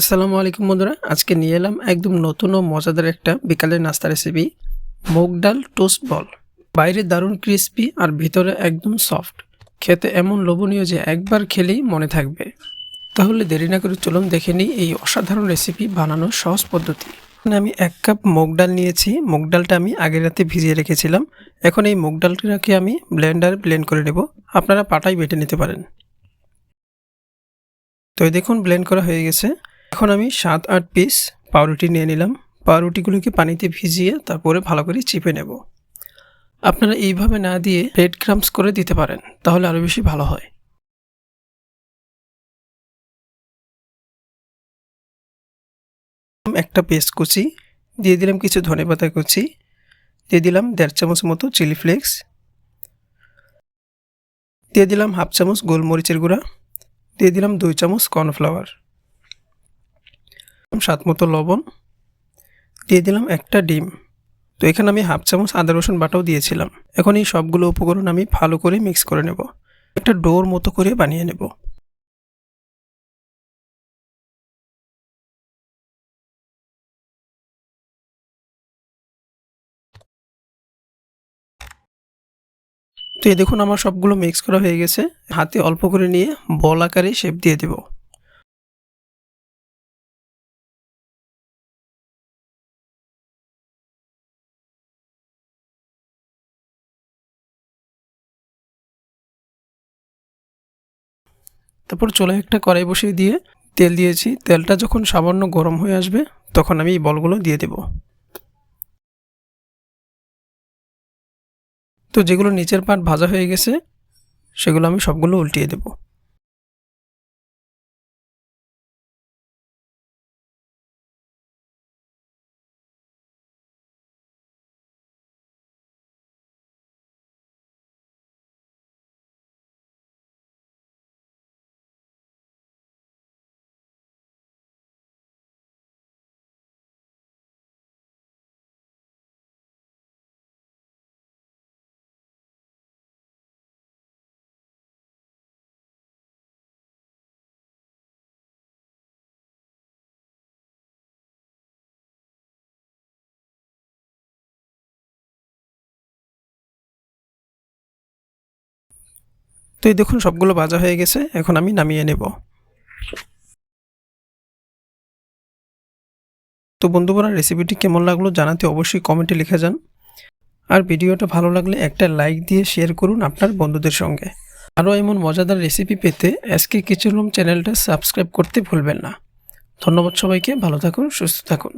আসসালামু আলাইকুম বন্ধুরা, আজকে নিয়ে এলাম একদম নতুন ও মজাদার একটা বিকালের নাস্তা রেসিপি মুগ ডাল টোস্ট বল বাইরে দারুণ ক্রিস্পি আর ভিতরে একদম সফট খেতে এমন লোভনীয় যে একবার খেলেই মনে থাকবে। তাহলে দেরি না করে চলুন দেখে নিই এই অসাধারণ রেসিপি বানানোর সহজ পদ্ধতি। আমি এক কাপ মুগ ডাল নিয়েছি, মুগ ডালটা আমি আগের রাতে ভিজিয়ে রেখেছিলাম। এখন এই মুগ ডালটাকে আমি ব্লেন্ডারে ব্লেন্ড করে নেব। আপনারা পাটাই বেটে নিতে পারেন। তো দেখুন ব্লেন্ড করা হয়ে গেছে। এখন আমি সাত, আট পিস পাউরুটি নিয়ে নিলাম। পাউরুটিগুলোকে পানিতে ভিজিয়ে তারপরে ভালো করে চিপে নেব। আপনারা এইভাবে না দিয়ে ব্রেড ক্রামস করে দিতে পারেন, তাহলে আরও বেশি ভালো হয়। একটা পেস্ট কুচি, দিয়ে দিলাম কিছু ধনে পাতা কুচি, দিয়ে দিলাম দেড় চামচ মতো চিলি ফ্লেক্স, দিয়ে দিলাম হাফ চামচ গোলমরিচের গুঁড়া, দিয়ে দিলাম দুই চামচ কর্নফ্লাওয়ার। স্বাদ মতো লবণ দিয়ে দিলাম একটা ডিম। তো এখানে আমি হাফ চামচ আদা, রসুন বাটাও দিয়েছিলাম। এখন এই সবগুলো উপকরণ আমি ভালো করে মিক্স করে নেব। একটা ডোর মতো করে বানিয়ে নেব। তো এই দেখুন, আমার সবগুলো মিক্স করা হয়ে গেছে। হাতে অল্প করে নিয়ে বল আকারে শেপ দিয়ে দেবো। তারপর চলে একটা কড়াই বসিয়ে দিয়ে তেল দিয়েছি। তেলটা যখন সামান্য গরম হয়ে আসবে, তখন আমি এই বলগুলো দিয়ে দেব। তো যেগুলো নিচের পাট ভাজা হয়ে গেছে, সেগুলো আমি সবগুলো উল্টিয়ে দেবো। তো এই দেখুন, সবগুলো ভাজা হয়ে গেছে। এখন আমি নামিয়ে নেব। তো বন্ধুরা রেসিপিটি কেমন লাগল জানাতে অবশ্যই কমেন্টে লিখে যান। আর ভিডিওটা ভালো লাগলে একটা লাইক দিয়ে শেয়ার করুন আপনার বন্ধুদের সঙ্গে। আরও এমন মজাদার রেসিপি পেতে এসকে কিচেন রুম চ্যানেলটা সাবস্ক্রাইব করতে ভুলবেন না। ধন্যবাদ সবাইকে, ভালো থাকুন, সুস্থ থাকুন।